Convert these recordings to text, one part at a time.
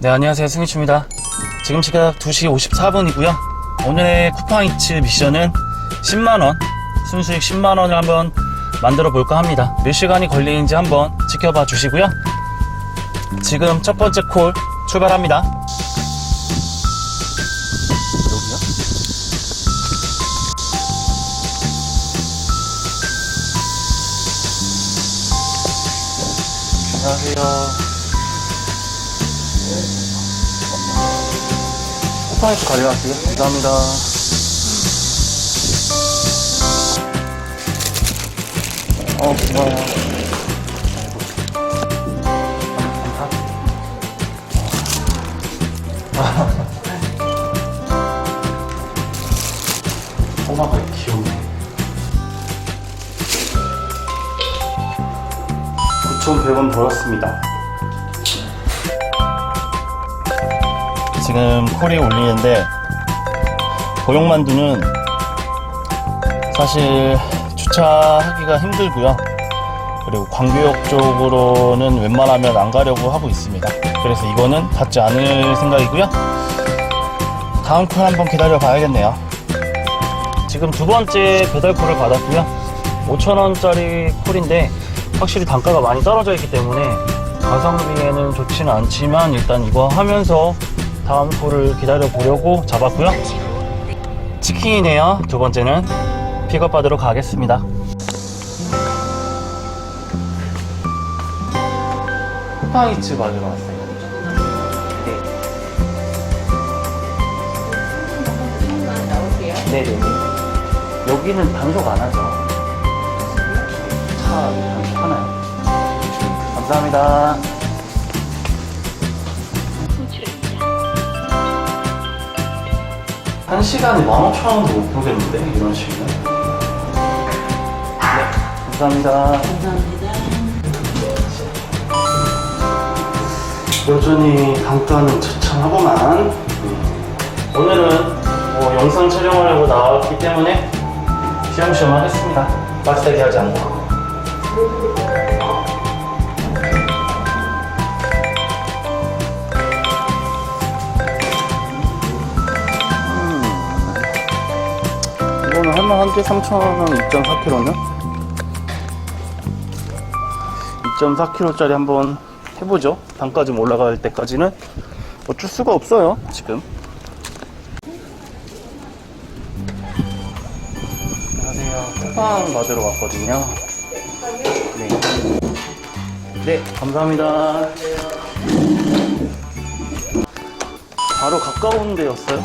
네, 안녕하세요. 승희추입니다. 지금 시각 2시 54분이고요. 오늘의 쿠팡이츠 미션은 10만원, 순수익 10만원을 한번 만들어 볼까 합니다. 몇 시간이 걸리는지 한번 지켜봐 주시고요. 지금 첫 번째 콜 출발합니다. 안녕하세요. 쿠팡에서 가져갈게요. 감사합니다. 어, 고마워요. 꼬마가 귀엽네. 9,100원 벌었습니다. 지금 콜이 울리는데 보육만두는 사실 주차하기가 힘들고요. 그리고 광교역 쪽으로는 웬만하면 안 가려고 하고 있습니다. 그래서 이거는 받지 않을 생각이고요. 다음 콜 한번 기다려 봐야겠네요. 지금 두 번째 배달 콜을 받았고요. 5,000원짜리 콜인데 확실히 단가가 많이 떨어져 있기 때문에 가성비에는 좋지는 않지만 일단 이거 하면서 다음 콜을 기다려 보려고 잡았고요. 치킨이네요. 두 번째는 픽업 받으러 가겠습니다. 쿠팡이츠 받으러 왔어요. 네. 네네. 여기는 단속 안 하죠. 차 단속 하나요? 감사합니다. 한 시간에 15,000원도 못 보겠는데 이런 식이면 네 감사합니다. 여전히 단가는 처참하구만. 음. 오늘은 뭐 영상 촬영하려고 나왔기 때문에 쉬엄쉬엄 하겠습니다. 빡세게 하지 않고 이거는 할만한데 3,000원 2.4kg는? 2.4kg짜리 한번 해보죠. 단가 좀 올라갈 때까지는 어쩔 수가 없어요. 지금. 안녕하세요. 쿠팡 받으러 왔거든요. 네. 네, 감사합니다. 바로 가까운 데였어요.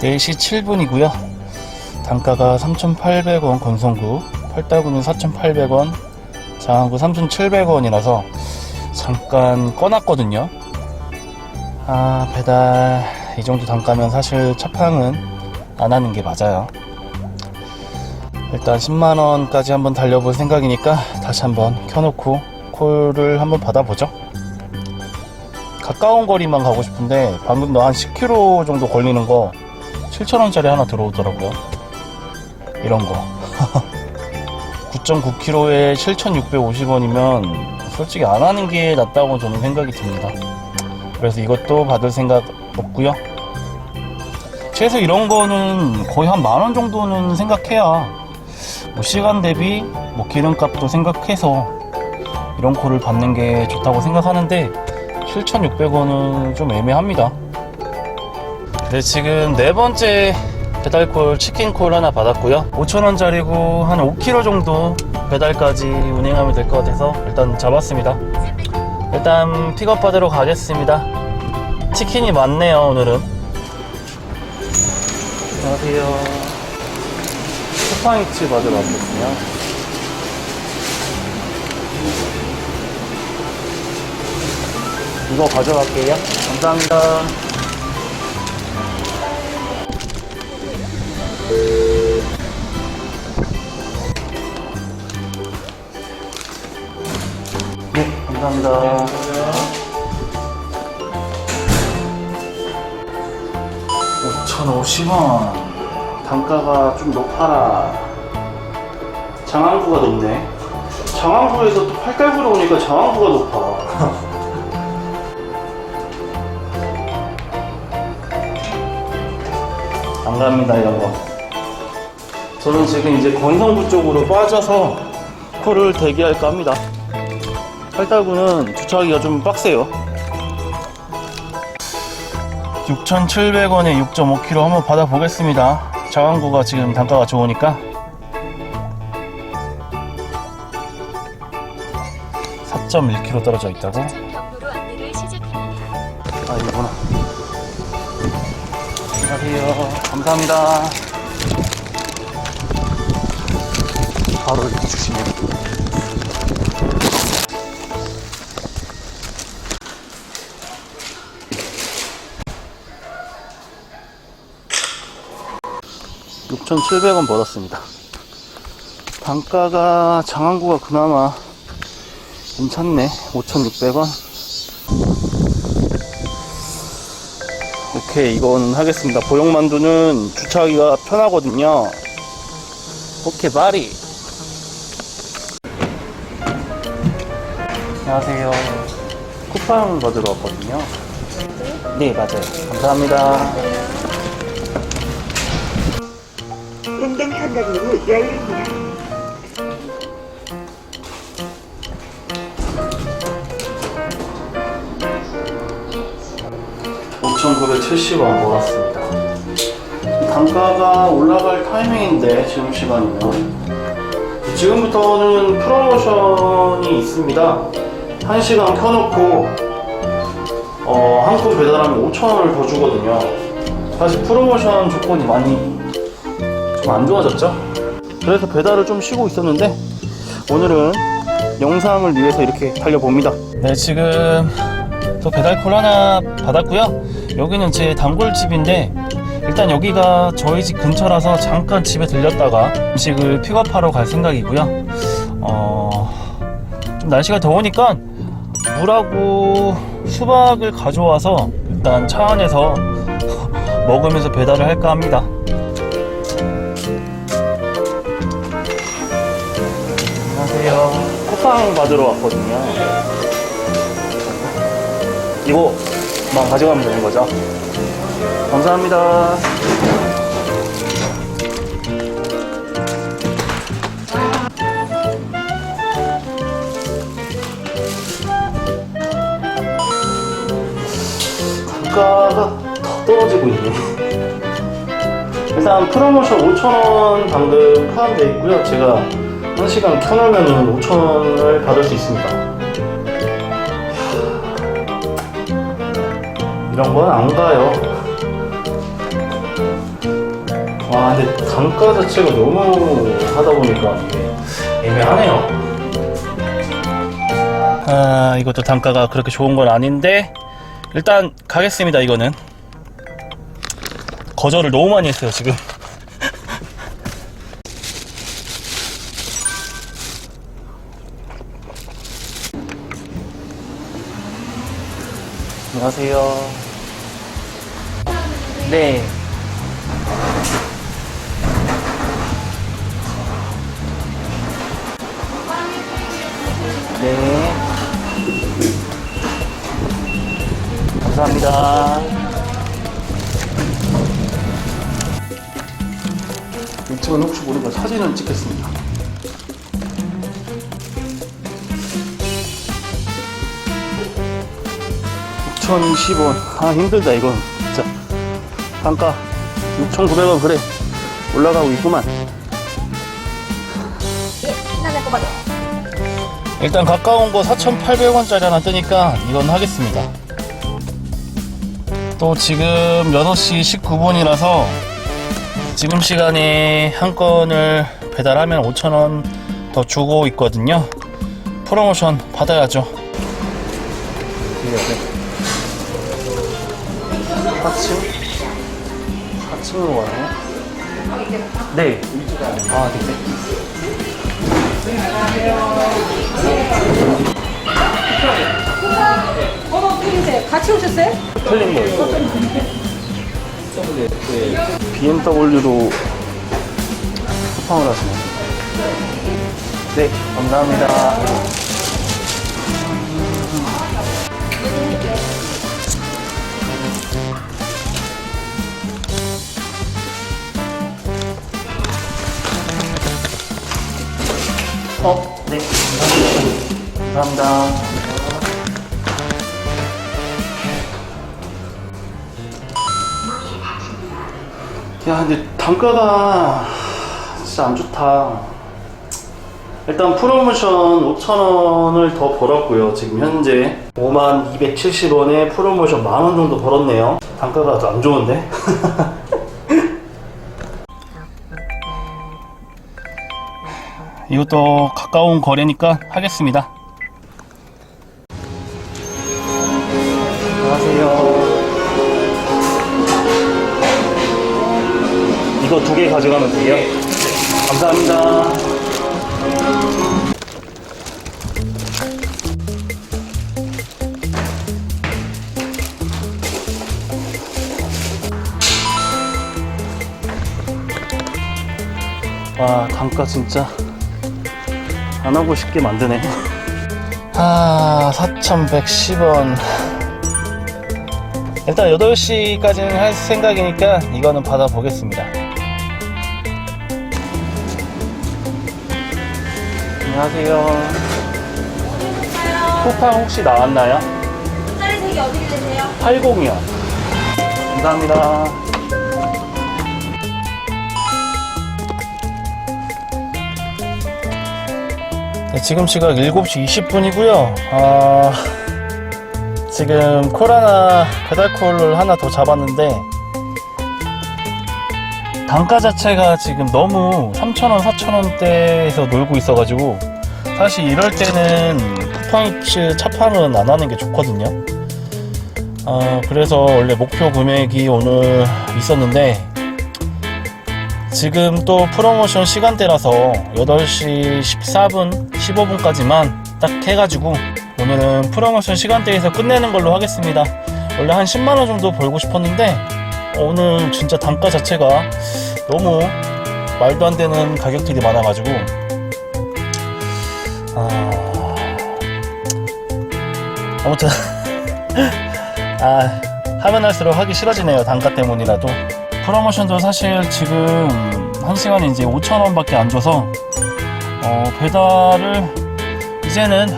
4시 7분이고요. 단가가 3,800원 건성구, 팔달구는 4,800원, 장항구 3,700원이라서 잠깐 꺼놨거든요. 아, 배달 이 정도 단가면 사실 첫팡은 안 하는 게 맞아요. 일단 10만원까지 한번 달려볼 생각이니까 다시 한번 켜놓고 콜을 한번 받아보죠. 가까운 거리만 가고 싶은데 방금도 한 10km 정도 걸리는 거 7,000원짜리 하나 들어오더라고요. 이런 거. 9.9kg에 7,650원이면 솔직히 안 하는 게 낫다고 저는 생각이 듭니다. 그래서 이것도 받을 생각 없고요. 최소 이런 거는 거의 한 만 원 정도는 생각해야 뭐 시간 대비 뭐 기름값도 생각해서 이런 코를 받는 게 좋다고 생각하는데 7,600원은 좀 애매합니다. 네, 지금 네 번째 배달콜 치킨콜 하나 받았고요. 5천원짜리고 한 5kg 정도 배달까지 운행하면 될 것 같아서 일단 잡았습니다. 일단 픽업 받으러 가겠습니다. 치킨이 많네요 오늘은. 안녕하세요. 쿠팡이츠 받으러 왔거든요. 이거 가져갈게요. 감사합니다 네, 감사합니다. 5,050원. 단가가 좀 높아라. 장항구가 높네. 장항구에서 또 팔달구로 오니까 장항구가 높아. 안 갑니다, 이런 거. 저는 지금 이제 건성구 쪽으로 빠져서 코를 대기할까 합니다. 8달구는 주차하기가 좀 빡세요. 6,700원에 6.5kg 한번 받아보겠습니다. 자왕구가 지금 단가가 좋으니까. 4.1kg 떨어져 있다고? 아, 이거구나. 안녕하세요. 감사합니다. 바로 이렇게 주시네요. (6,700원) 벌었습니다. 단가가 장항구가 그나마 괜찮네. (5,600원) 오케이 이건 하겠습니다. 보형만두는 주차하기가 편하거든요. 오케이 바리 안녕하세요 쿠팡 받으러 왔거든요 네 맞아요 감사합니다 횡단 선거구로 열립니다. 5,970원 모았습니다. 단가가 올라갈 타이밍인데 지금 시간이면 지금부터는 프로모션이 있습니다. 1시간 켜놓고 어, 한 건 배달하면 5,000원을 더 주거든요. 사실 프로모션 조건이 많이 좀 안 좋아졌죠? 그래서 배달을 좀 쉬고 있었는데 오늘은 영상을 위해서 이렇게 달려봅니다. 네, 지금 또 배달콜 하나 받았고요. 여기는 제 단골집인데 일단 여기가 저희 집 근처라서 잠깐 집에 들렸다가 음식을 픽업하러 갈 생각이고요. 어, 좀 날씨가 더우니까 물하고 수박을 가져와서 일단 차 안에서 먹으면서 배달을 할까 합니다. 안녕하세요. 쿠팡 받으러 왔거든요. 이거만 가져가면 되는 거죠? 감사합니다. 단가가 더 떨어지고 있네. 일단 프로모션 5,000원 방금 포함되어 있고요. 제가 1시간 켜놓으면 5,000원을 받을 수 있습니다. 이런 건 안 가요. 와, 근데 단가 자체가 너무 하다 보니까 애매하네요. 아, 이것도 단가가 그렇게 좋은 건 아닌데, 일단 가겠습니다, 이거는. 거절을 너무 많이 했어요, 지금. 안녕하세요. 네. 네. 감사합니다. 유튜브는 혹시 모르니까 사진을 찍겠습니다. (6 0 2 0원. 아 힘들다 이건. 진짜. 단가 6,900원 그래. 올라가고 있구만. 일단 가까운 거 4,800원짜리 하나 뜨니까 이건 하겠습니다 또 지금 6시 19분이라서 지금 시간에 한 건을 배달하면 5,000원 더 주고 있거든요 프로모션 받아야죠 4층? 4층으로 가요? 네. 아, 네. 어머, 누구세요? 같이 오셨어요? 틀린 거예요. BMW로 소통을 하시네요. 네, 감사합니다. 어, 네, 감사합니다. 감사합니다. 야, 근데 단가가 진짜 안 좋다. 일단 프로모션 5,000원을 더 벌었고요. 지금 현재 5만 270원에 프로모션 만원 정도 벌었네요. 단가가 더 안 좋은데? 이것도 가까운 거래니까 하겠습니다. 가져가면 돼요? 감사합니다. 와, 단가 진짜 안 하고 싶게 만드네. 아, 4,110원. 일단 8시까지는 할 생각이니까 이거는 받아보겠습니다. 안녕하세요. 쿠팡 혹시 나왔나요? 짜리 색이 어디 계세요? 80이요. 감사합니다. 네, 지금 시각 7시 20분이고요. 아, 지금 코라나 배달콜을 하나 더 잡았는데 단가 자체가 지금 너무 3,000원, 4,000원대에서 놀고 있어가지고 사실 이럴 때는 쿠팡이츠 차팡은 안 하는 게 좋거든요. 아, 그래서 원래 목표 금액이 오늘 있었는데 지금 또 프로모션 시간대라서 8시 14분, 15분까지만 딱 해가지고 오늘은 프로모션 시간대에서 끝내는 걸로 하겠습니다. 원래 한 10만원 정도 벌고 싶었는데 오늘 진짜 단가 자체가 너무 말도 안 되는 가격들이 많아가지고 아... 아무튼 아 하면 할수록 하기 싫어지네요 단가 때문이라도. 프로모션도 사실 지금 한 시간에 이제 5천 원 밖에 안 줘서 어, 배달을 이제는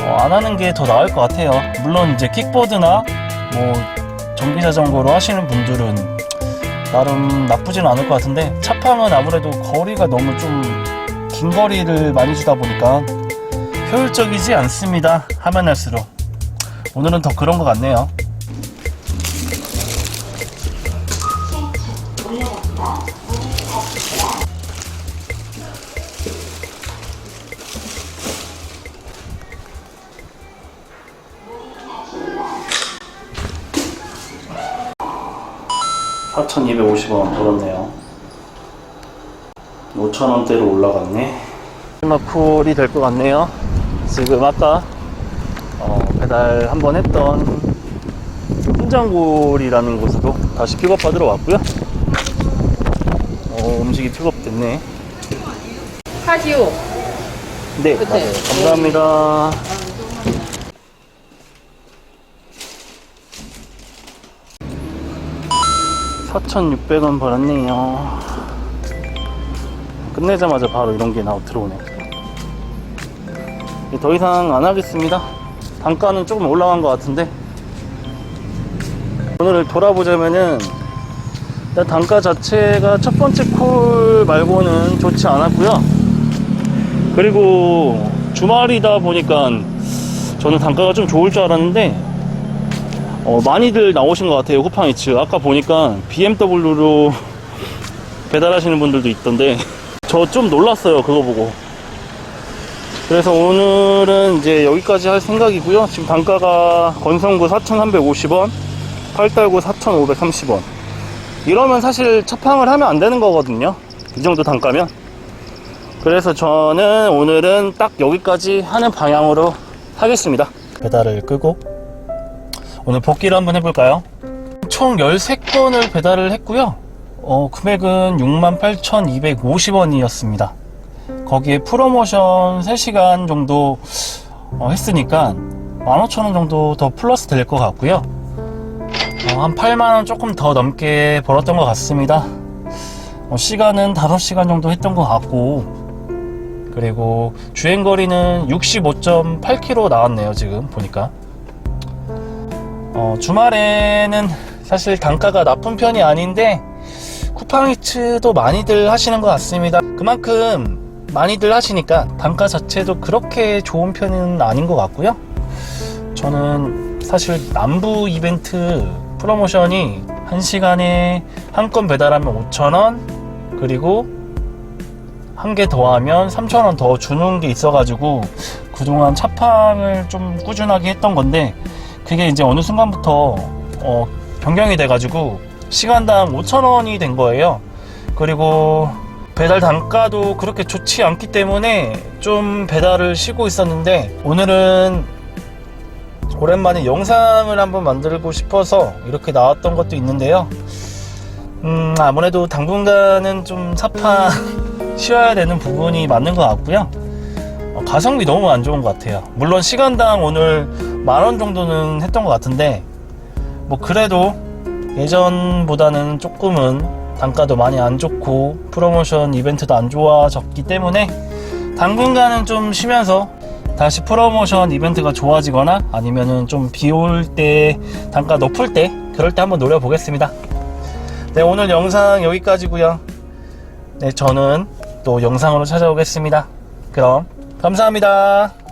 어, 안 하는 게 더 나을 것 같아요. 물론 이제 킥보드나 뭐 전기 자전거로 하시는 분들은 나름 나쁘진 않을 것 같은데 차팡은 아무래도 거리가 너무 좀 긴 거리를 많이 주다 보니까 효율적이지 않습니다 하면 할수록 오늘은 더 그런 것 같네요. (4,250원) 벌었네요 (5,000원대로) 올라갔네 마지막 콜이 될 것 같네요 지금 아까 어, 배달 한 번 했던 훈장골이라는 곳으로 다시 픽업받으러 왔고요. 어, 음식이 픽업됐네. 카시오. 네. 맞아요. 감사합니다. (4,600원) 벌었네요. 끝내자마자 바로 이런 게 나오 들어오네. 더 이상 안 하겠습니다. 단가는 조금 올라간 것 같은데 오늘을 돌아보자면은 일단 단가 자체가 첫 번째 콜 말고는 좋지 않았고요. 그리고 주말이다 보니까 저는 단가가 좀 좋을 줄 알았는데 어, 많이들 나오신 것 같아요 쿠팡이츠 아까 보니까 BMW로 배달하시는 분들도 있던데 저 좀 놀랐어요 그거 보고 그래서 오늘은 이제 여기까지 할 생각이고요. 지금 단가가 건성구 4,350원, 팔달구 4,530원. 이러면 사실 차팡을 하면 안 되는 거거든요. 이 정도 단가면. 그래서 저는 오늘은 딱 여기까지 하는 방향으로 하겠습니다. 배달을 끄고 오늘 복귀를 한번 해볼까요? 총 13건을 배달을 했고요. 어, 금액은 68,250원이었습니다. 거기에 프로모션 3시간 정도 어, 했으니까 15,000원 정도 더 플러스 될 것 같고요. 어, 한 8만원 조금 더 넘게 벌었던 것 같습니다. 어, 시간은 5시간 정도 했던 것 같고 그리고 주행거리는 65.8km 나왔네요 지금 보니까 어, 주말에는 사실 단가가 나쁜 편이 아닌데 쿠팡이츠도 많이들 하시는 것 같습니다. 그만큼 많이들 하시니까 단가 자체도 그렇게 좋은 편은 아닌 것 같고요. 저는 사실 남부 이벤트 프로모션이 1시간에 한 건 배달하면 5,000원 그리고 한 개 더 하면 3,000원 더 주는 게 있어가지고 그동안 차팡을 좀 꾸준하게 했던 건데 그게 이제 어느 순간부터 어, 변경이 돼가지고 시간당 5,000원이 된 거예요. 그리고 배달 단가도 그렇게 좋지 않기 때문에 좀 배달을 쉬고 있었는데 오늘은 오랜만에 영상을 한번 만들고 싶어서 이렇게 나왔던 것도 있는데요. 음, 아무래도 당분간은 좀 사파 쉬어야 되는 부분이 맞는 것 같고요. 어, 가성비 너무 안 좋은 것 같아요. 물론 시간당 오늘 만원 정도는 했던 것 같은데, 뭐 그래도 예전보다는 조금은 단가도 많이 안 좋고 프로모션 이벤트도 안 좋아졌기 때문에 당분간은 좀 쉬면서 다시 프로모션 이벤트가 좋아지거나 아니면은 좀 비 올 때 단가 높을 때 그럴 때 한번 노려보겠습니다. 네, 오늘 영상 여기까지고요. 네, 저는 또 영상으로 찾아오겠습니다. 그럼 감사합니다.